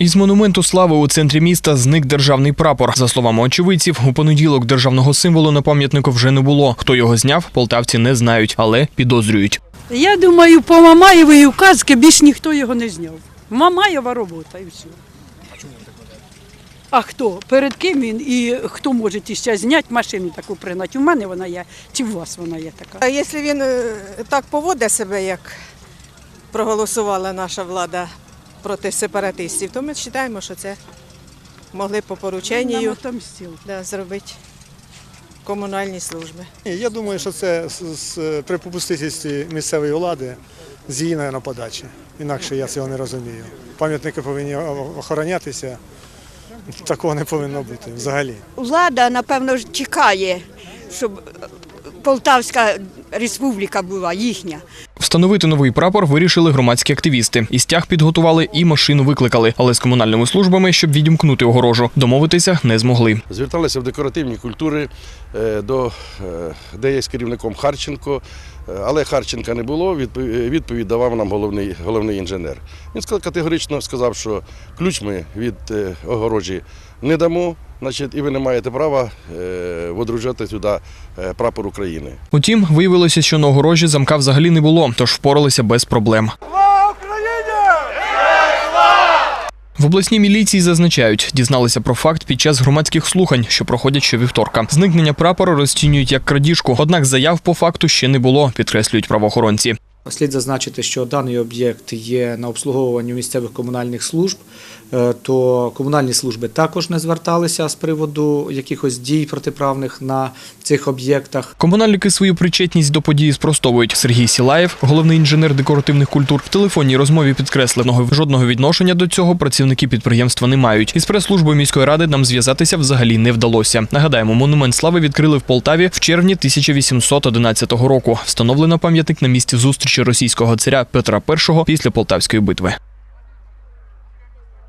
Із монументу слави у центрі міста зник державний прапор. За словами очевидців, у понеділок державного символу на пам'ятнику вже не було. Хто його зняв, полтавці не знають, але підозрюють. Я думаю, по Мамаєвої указки більш ніхто його не зняв. Мамаєва робота і все. А хто? Перед ким він і хто може ще зняти машину таку пригнати? У мене вона є, чи у вас вона є така? А якщо він е, так поводить себе, як проголосувала наша влада проти сепаратистів, то ми вважаємо, що це могли по порученню да, зробити комунальні служби. Ні, Я думаю, що це з, з, при попустительстві місцевої влади з її наверно, подачі. Інакше я цього не розумію. Пам'ятники повинні охоронятися. Такого не повинно бути взагалі. Влада, напевно, чекає, щоб Полтавська республіка була їхня. Встановити новий прапор вирішили громадські активісти. І стяг підготували, і машину викликали. Але з комунальними службами, щоб відімкнути огорожу, домовитися не змогли. Зверталися в декоративні культури е, до е, де є з керівником Харченко, е, але Харченка не було. відпов- Відповідь давав нам головний, головний інженер. Він категорично сказав, що ключ ми від огорожі не дамо, значить, і ви не маєте права е, водружати сюди е, прапор України. Утім, виявилося, що на огорожі замка взагалі не було, тож впоралися без проблем. В обласній міліції зазначають, дізналися про факт під час громадських слухань, що проходять щовівторка. Зникнення прапора розцінюють як крадіжку, однак заяв по факту ще не було, підкреслюють правоохоронці. Слід зазначити, що даний об'єкт є на обслуговуванні місцевих комунальних служб, е, то комунальні служби також не зверталися з приводу якихось дій протиправних на цих об'єктах. Комунальники свою причетність до події спростовують. Сергій Сілаєв, головний інженер декоративних культур, в телефонній розмові підкресленого жодного відношення до цього працівники підприємства не мають. Із прес-службою міської ради нам зв'язатися взагалі не вдалося. Нагадаємо, монумент слави відкрили в Полтаві в червні 1811 року. Встановлено пам'ятник на місці зустрічі російського царя Петра І після Полтавської битви.